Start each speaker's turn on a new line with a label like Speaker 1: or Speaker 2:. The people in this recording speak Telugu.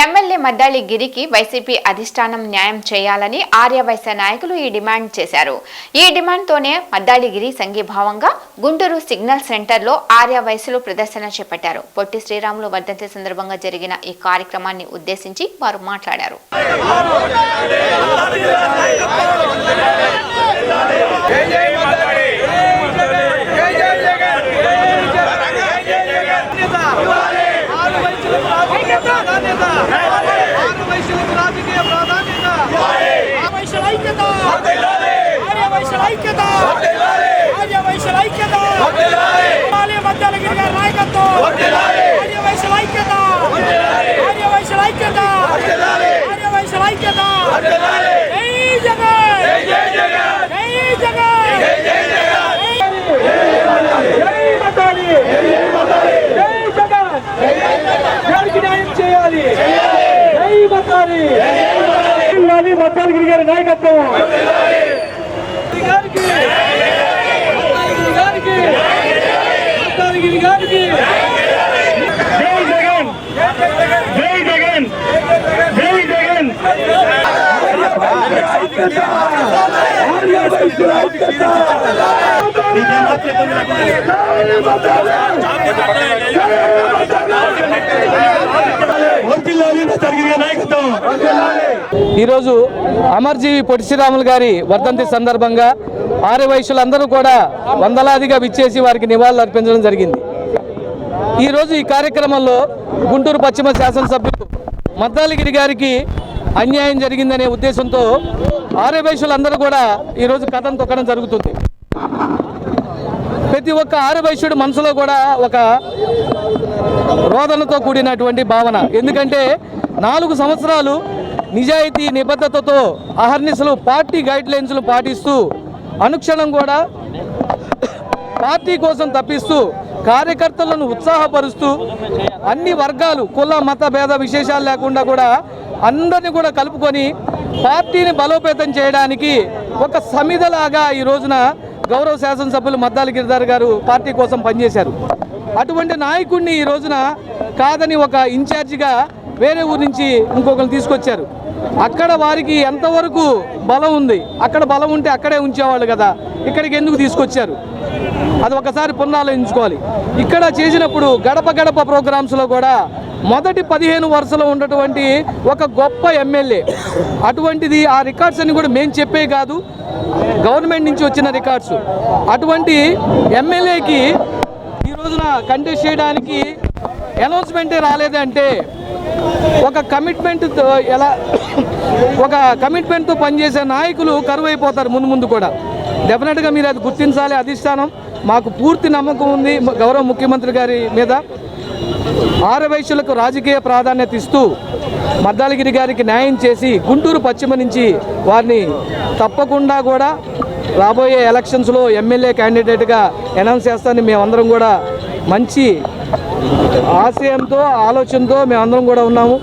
Speaker 1: ఎమ్మెల్యే మద్దాలి గిరికి వైసీపీ అధిష్టానం న్యాయం చేయాలని ఆర్యవైశ్య నాయకులు ఈ డిమాండ్ చేశారు. ఈ డిమాండ్తోనే మద్దాళిగిరి సంఘీభావంగా గుంటూరు సిగ్నల్ సెంటర్లో ఆర్యవైశ్యులు ప్రదర్శన చేపట్టారు. పొట్టి శ్రీరాములు వర్ధంతి సందర్భంగా జరిగిన ఈ కార్యక్రమాన్ని ఉద్దేశించి వారు మాట్లాడారు.
Speaker 2: ఐక్యత! ఆర్యవైశ్యుల ఐక్యత! హిమాలయ మధ్యాలగిరి గారి నాయకత్వం! ఆర్యవైశ్యుల ఐక్యత! ఆర్యవైశ్యుల ఐక్యత! ఆర్యవైశ్యుల ఐక్యత! జై జగన్! జై జగన్! జై మతాలి జై జగన్! గారికి న్యాయం చేయాలి? జై మతాలగిరి గారి నాయకత్వం గారికి గారికి మతాలగిరి గారికి జై జగన్ జై జగన్ జై జగన్
Speaker 3: ఈరోజు అమర్జీవి పొట్టి శ్రీరాములు గారి వర్ధంతి సందర్భంగా ఆర్య కూడా వందలాదిగా విచ్చేసి వారికి నివాళులు అర్పించడం జరిగింది. ఈరోజు ఈ కార్యక్రమంలో గుంటూరు పశ్చిమ శాసనసభ్యులు మద్దాలగిరి గారికి అన్యాయం జరిగిందనే ఉద్దేశంతో ఆర్య కూడా ఈరోజు కథను తొక్కడం జరుగుతుంది. ప్రతి ఒక్క ఆర్య మనసులో కూడా ఒక రోదనతో కూడినటువంటి భావన. ఎందుకంటే నాలుగు సంవత్సరాలు నిజాయితీ నిబద్ధతతో అహర్నిశలు పార్టీ గైడ్ లైన్స్లు పాటిస్తూ అనుక్షణం కూడా పార్టీ కోసం తప్పిస్తూ కార్యకర్తలను ఉత్సాహపరుస్తూ అన్ని వర్గాలు కుల మత భేద విశేషాలు లేకుండా కూడా అందరినీ కూడా కలుపుకొని పార్టీని బలోపేతం చేయడానికి ఒక సమిధలాగా ఈ రోజున గౌరవ శాసనసభ్యులు మద్దాల గిరిధర్ గారు పార్టీ కోసం పనిచేశారు. అటువంటి నాయకుడిని ఈ రోజున కాదని ఒక ఇన్ఛార్జిగా వేరే ఊరు నుంచి ఇంకొకరు తీసుకొచ్చారు. అక్కడ వారికి ఎంతవరకు బలం ఉంది? అక్కడ బలం ఉంటే అక్కడే ఉంచేవాళ్ళు కదా. ఇక్కడికి ఎందుకు తీసుకొచ్చారు? అది ఒకసారి పునరాలోచించుకోవాలి. ఇక్కడ చేసినప్పుడు గడప గడప ప్రోగ్రామ్స్లో కూడా మొదటి పదిహేను వరుసలో ఉన్నటువంటి ఒక గొప్ప ఎమ్మెల్యే. అటువంటిది ఆ రికార్డ్స్ అన్ని కూడా మేము చెప్పే కాదు. గవర్నమెంట్ నుంచి వచ్చిన రికార్డ్స్ అటువంటి ఎమ్మెల్యేకి ఈ రోజున కంటెస్ట్ చేయడానికి అనౌన్స్మెంటే రాలేదంటే ఒక కమిట్మెంట్తో ఎలా ఒక కమిట్మెంట్తో పనిచేసే నాయకులు కరువు అయిపోతారు ముందు ముందు కూడా. డెఫినెట్గా మీరు అది గుర్తించాలి అధిష్టానం. మాకు పూర్తి నమ్మకం ఉంది గౌరవ ముఖ్యమంత్రి గారి మీద. ఆరవయసులకు రాజకీయ ప్రాధాన్యత ఇస్తూ మద్దాలగిరి గారికి న్యాయం చేసి గుంటూరు పశ్చిమ నుంచి వారిని తప్పకుండా కూడా రాబోయే ఎలక్షన్స్లో ఎమ్మెల్యే క్యాండిడేట్గా అనౌన్స్ చేస్తానని మేమందరం కూడా మంచి ఆశయంతో ఆలోచనతో మేమందరం కూడా ఉన్నాము.